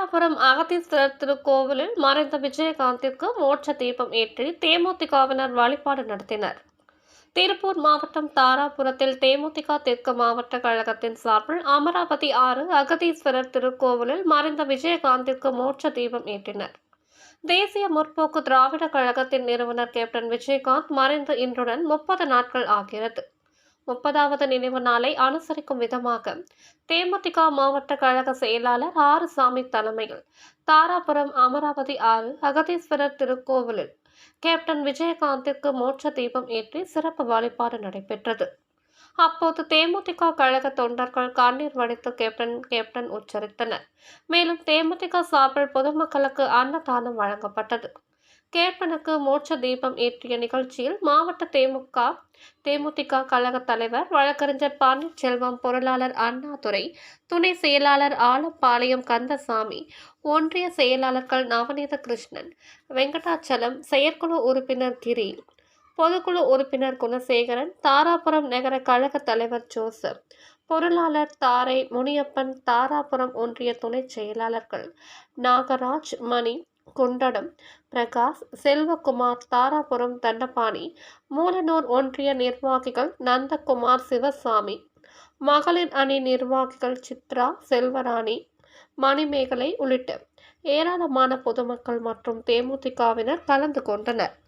தாராபுரம் அகத்தீஸ்வரர் திருக்கோவிலில் மறைந்த விஜயகாந்திற்கு மோட்ச தீபம் ஏற்றி தேமுதிகவினர் வழிபாடு நடத்தினர். திருப்பூர் மாவட்டம் தாராபுரத்தில் தேமுதிக தெற்கு மாவட்ட கழகத்தின் சார்பில் அமராவதி ஆறு அகதீஸ்வரர் திருக்கோவிலில் மறைந்த விஜயகாந்திற்கு மோட்ச தீபம் ஏற்றினர். தேசிய முற்போக்கு திராவிட கழகத்தின் நிறுவனர் கேப்டன் விஜயகாந்த் மறைந்து இன்றுடன் முப்பது நாட்கள் ஆகிறது. முப்பதாவது நினைவு நாளை அனுசரிக்கும் விதமாக தேமுதிக மாவட்ட கழக செயலாளர் ஆறுசாமி தலைமையில் தாராபுரம் அமராவதி ஆறு அகதீஸ்வரர் திருக்கோவிலில் கேப்டன் விஜயகாந்திற்கு மோட்ச தீபம் ஏற்றி சிறப்பு வழிபாடு நடைபெற்றது. அப்போது தேமுதிக கழக தொண்டர்கள் கண்ணீர் வடித்து கேப்டன் கேப்டன் உச்சரித்தனர். மேலும் தேமுதிக சார்பில் பொதுமக்களுக்கு அன்னதானம் வழங்கப்பட்டது. கேப்பனுக்கு மோட்ச தீபம் ஏற்றிய நிகழ்ச்சியில் மாவட்ட தேமுக தேமுதிக கழக தலைவர் வழக்கறிஞர் பன்னீர்செல்வம் பொருளாளர் அண்ணாதுரை துணை செயலாளர் ஆலப்பாளையம் கந்தசாமி ஒன்றிய செயலாளர்கள் நவநீத கிருஷ்ணன் வெங்கடாச்சலம் செயற்குழு உறுப்பினர் கிரி பொதுக்குழு உறுப்பினர் குணசேகரன் தாராபுரம் நகர கழக தலைவர் ஜோசப் பொருளாளர் தாரை முனியப்பன் தாராபுரம் ஒன்றிய துணை செயலாளர்கள் நாகராஜ் மணி குண்டடம். பிரகாஷ் செல்வகுமார் தாராபுரம் தண்டபாணி மூலனூர் ஒன்றிய நிர்வாகிகள் நந்தகுமார் சிவசாமி மகளிர் அணி நிர்வாகிகள் சித்ரா செல்வராணி மணிமேகலை உள்ளிட்ட ஏராளமான பொதுமக்கள் மற்றும் தேமுதிகவினர் கலந்து கொண்டனர்.